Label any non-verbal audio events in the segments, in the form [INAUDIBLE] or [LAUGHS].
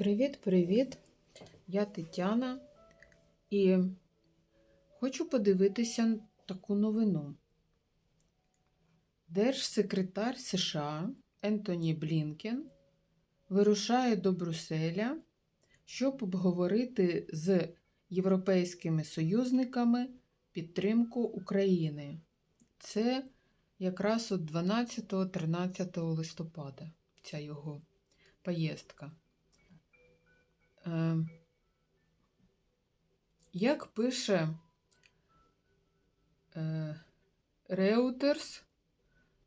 Привіт-привіт! Я Тетяна і хочу подивитися таку новину. Держсекретар США Ентоні Блінкен вирушає до Брюсселя, щоб обговорити з європейськими союзниками підтримку України. Це якраз от 12-13 листопада ця його поїздка. Е, Як пише Reuters,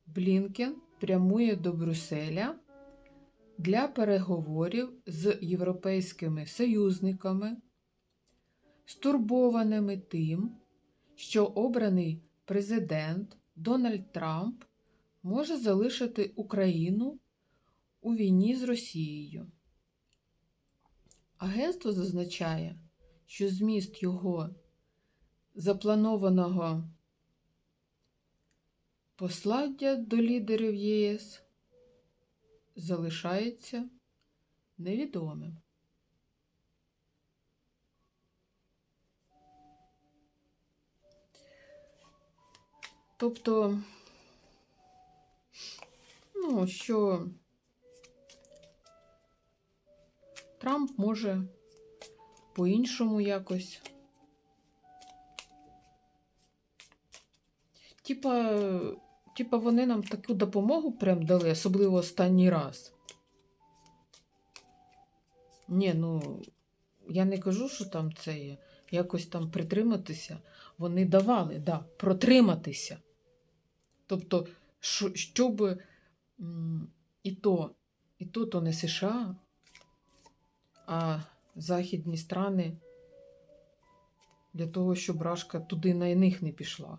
Блінкен прямує до Брюсселя для переговорів з європейськими союзниками, стурбованими тим, що обраний президент Дональд Трамп може залишити Україну у війні з Росією. Агентство зазначає, що зміст його запланованого послання до лідерів ЄС залишається невідомим. Тобто, ну, що Трамп може по-іншому якось. Типа, типа вони нам таку допомогу прям дали, особливо останній раз. Ні, ну, я не кажу, що там це є. Якось там притриматися. Вони давали, да, протриматися. Тобто, що, щоб і то, і то, то не США, а західні страни для того, щоб Рашка туди на них не пішла.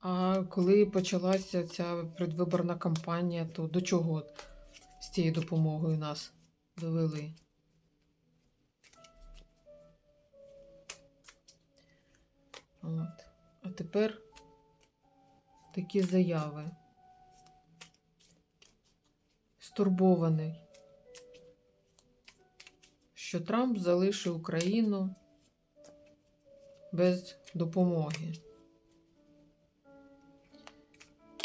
А коли почалася ця предвиборна кампанія, то до чого з цією допомогою нас довели? От. А тепер такі заяви. Стурбований, що Трамп залишив Україну без допомоги.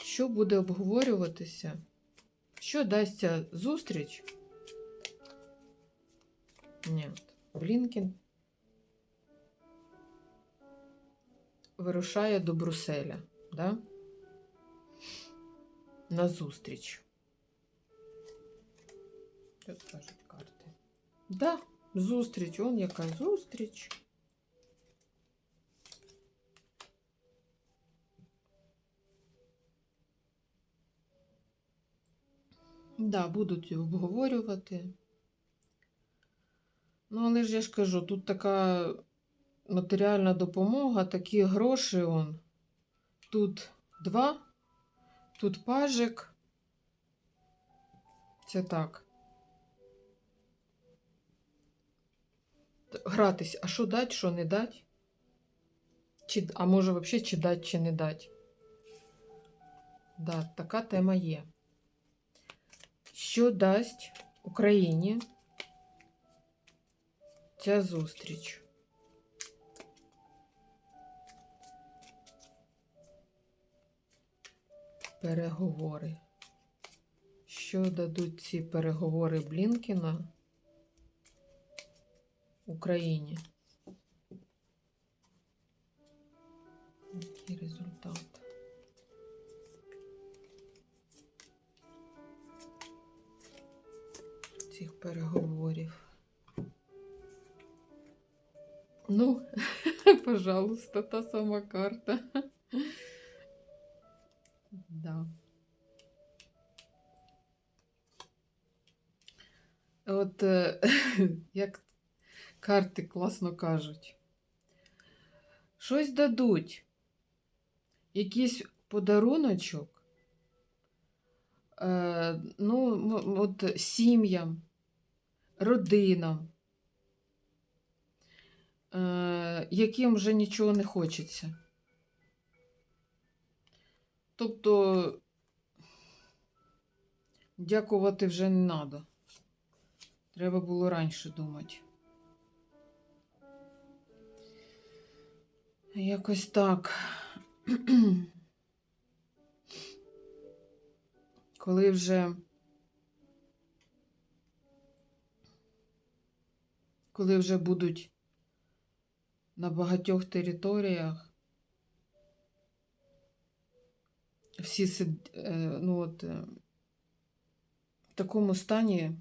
Що буде обговорюватися? Що дасться зустріч? Ні, Блінкін вирушає до Брюсселя, да? На зустріч. Що скажуть карти? Да, зустріч, он яка зустріч. Да, будуть обговорювати. Ну, але ж я ж кажу, тут така матеріальна допомога, такі гроші он. Тут два, тут пажик. Це так. Гратись, а що дать, що не дать? Чи, а може взагалі чи дать, чи не дать? Да, така тема є. Що дасть Україні ця зустріч? Переговори. Що дадуть ці переговори Блінкіна Україні? Який результат? Цих переговорів. Ну, [LAUGHS] пожалуйста, та сама карта. Да. От е, [LAUGHS] як карти класно кажуть. Щось дадуть. Якийсь подаруночок. Е, ну, от сім'ям, родинам, е, яким вже нічого не хочеться. Тобто Дякувати вже не треба. Треба було раніше думати. Якось так. Коли вже. Коли вже будуть на багатьох територіях всі сид... е, ну от, е, в такому стані,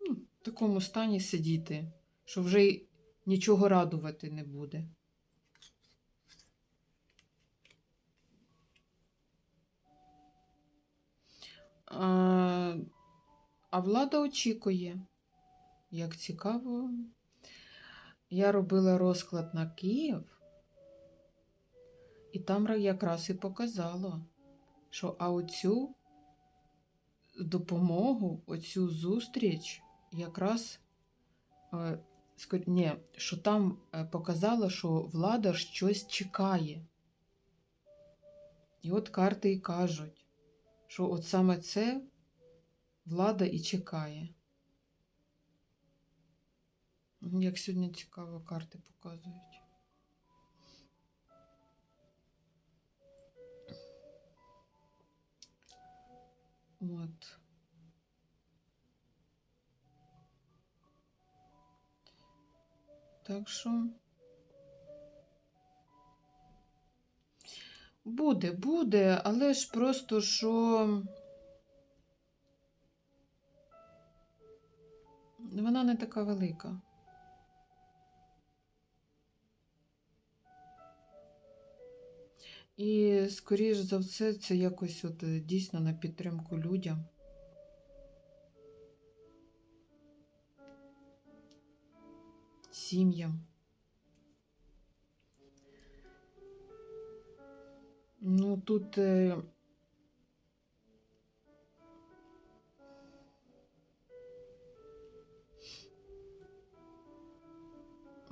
ну, в такому стані сидіти, що вже нічого радувати не буде. А, а влада очікує. Як цікаво. Я робила розклад на Київ, і там якраз і показало, що а оцю допомогу, оцю зустріч якраз е, ні, що там е, показало, що влада щось чекає. І от карти і кажуть, що от саме це влада і чекає. Як сьогодні цікаво карти показують. От. Так що буде, буде, але ж просто що вона не така велика. І, скоріш за все, це якось от е, дійсно на підтримку людям. Сім'ям. Ну, тут.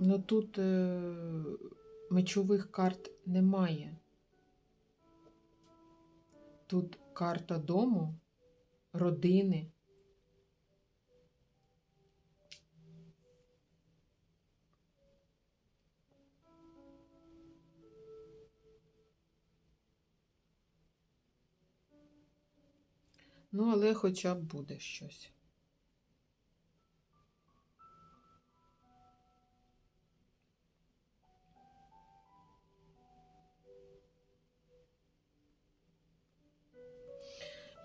Ну тут е, мечових карт немає. Тут карта дому, родини. Ну, але хоча б буде щось.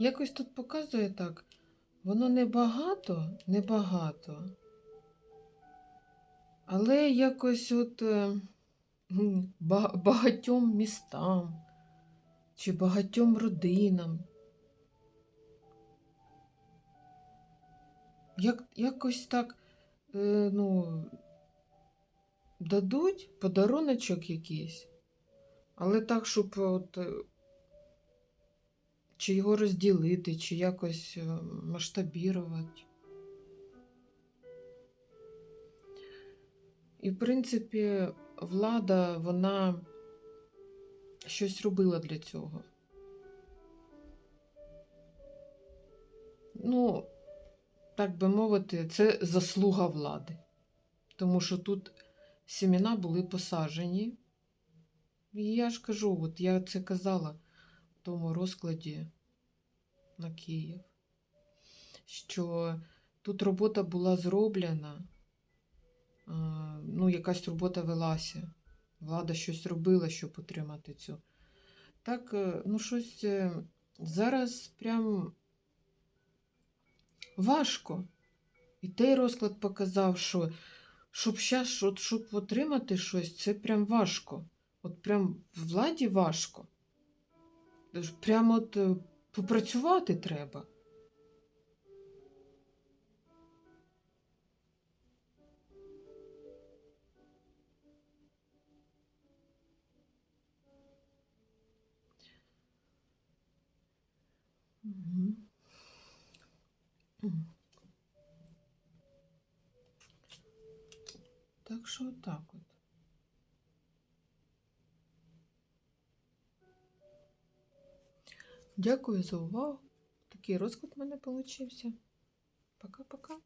Якось тут показує так. Воно небагато, небагато. Але якось от е, багатьом містам чи багатьом родинам. Як, якось так, е, ну, дадуть подаруночок якийсь, але так, щоб от, е, чи його розділити, чи якось е, масштабірувати. І, в принципі, влада, вона щось робила для цього. Ну, так би мовити, це заслуга влади. Тому що тут сімена були посаджені. І я ж кажу, от я це казала в тому розкладі на Київ, що тут робота була зроблена, ну, якась робота велася. Влада щось робила, щоб отримати цю. Так, е, ну, щось е, зараз прям важко. І той розклад показав, що щоб щас, щоб, щоб отримати щось, це прям важко. От прям владі важко. Прямо от е, попрацювати треба. Так що отак от. Дякую за увагу. такий розклад в мене получився. Пока-пока.